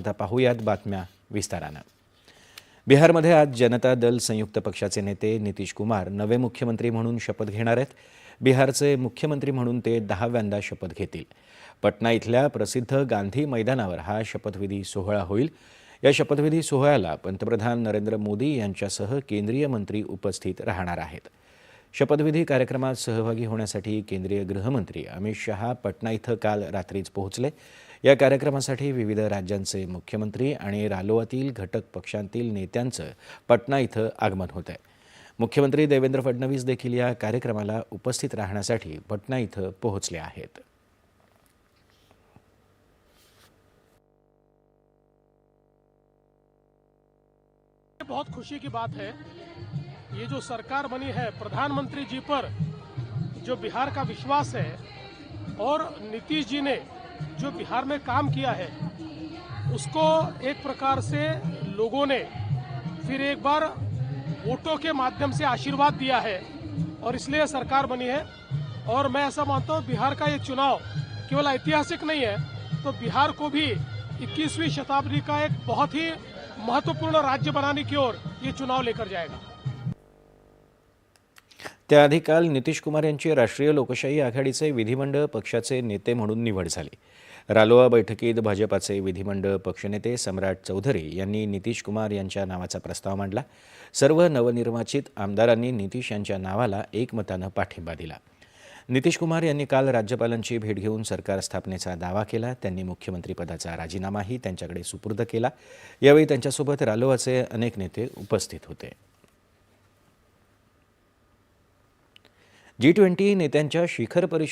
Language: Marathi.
आता पाहूयात बातम्या विस्तारानं. बिहारमध्ये आज जनता दल संयुक्त पक्षाचे नेते नितीश कुमार नवे मुख्यमंत्री म्हणून शपथ घेणार आहेत. बिहारचे मुख्यमंत्री म्हणून ते दहाव्यांदा शपथ घेतील. पटना इथल्या प्रसिद्ध गांधी मैदानावर हा शपथविधी सोहळा होईल. या शपथविधी सोहळ्याला पंतप्रधान नरेंद्र मोदी यांच्यासह केंद्रीय मंत्री उपस्थित राहणार आहेत. शपथविधी कार्यक्रमात सहभागी होण्यासाठी केंद्रीय गृहमंत्री अमित शहा पटना इथं काल रात्रीच पोहोचले. या कार्यक्रमासाठी विविध राज्यांचे मुख्यमंत्री आणि रालोआतील घटक पक्षांतील नेत्यांचं पटना इथं आगमन होत आहे मुख्यमंत्री देवेंद्र फडणवीस देखील या कार्यक्रमाला उपस्थित राहण्यासाठी पटना इथं पोहोचले आहेत. ये बहुत खुशी की बात है ये जो सरकार बनी है प्रधानमंत्री जी पर जो बिहार का विश्वास है और नीतीश जी ने जो बिहार में काम किया है, उसको एक प्रकार से लोगों ने फिर एक बार वोटों के माध्यम से आशीर्वाद दिया है और इसलिए सरकार बनी है। और मैं ऐसा मानता हूँ, बिहार का ये चुनाव केवल ऐतिहासिक नहीं है तो बिहार को भी 21वीं शताब्दी का एक बहुत ही महत्वपूर्ण राज्य बनाने की ओर ये चुनाव लेकर जाएगा। त्याआधी काल नितीश कुमार यांची राष्ट्रीय लोकशाही आघाडीचे विधिमंडळ पक्षाचे नेते म्हणून निवड झाली. रालोआ बैठकीत भाजपाचे विधिमंडळ पक्षनेते सम्राट चौधरी यांनी नितीश कुमार यांच्या नावाचा प्रस्ताव मांडला. सर्व नवनिर्वाचित आमदारांनी नितीश यांच्या नावाला एकमतानं पाठिंबा दिला. नितीश कुमार यांनी काल राज्यपालांची भेट घेऊन सरकार स्थापनेचा दावा केला. त्यांनी मुख्यमंत्रीपदाचा राजीनामाही त्यांच्याकडे सुपूर्द केला. यावेळी त्यांच्यासोबत रालोआचे अनेक नेते उपस्थित होते. जी ट्वेंटी नेत्यांच्या शिखर परिषद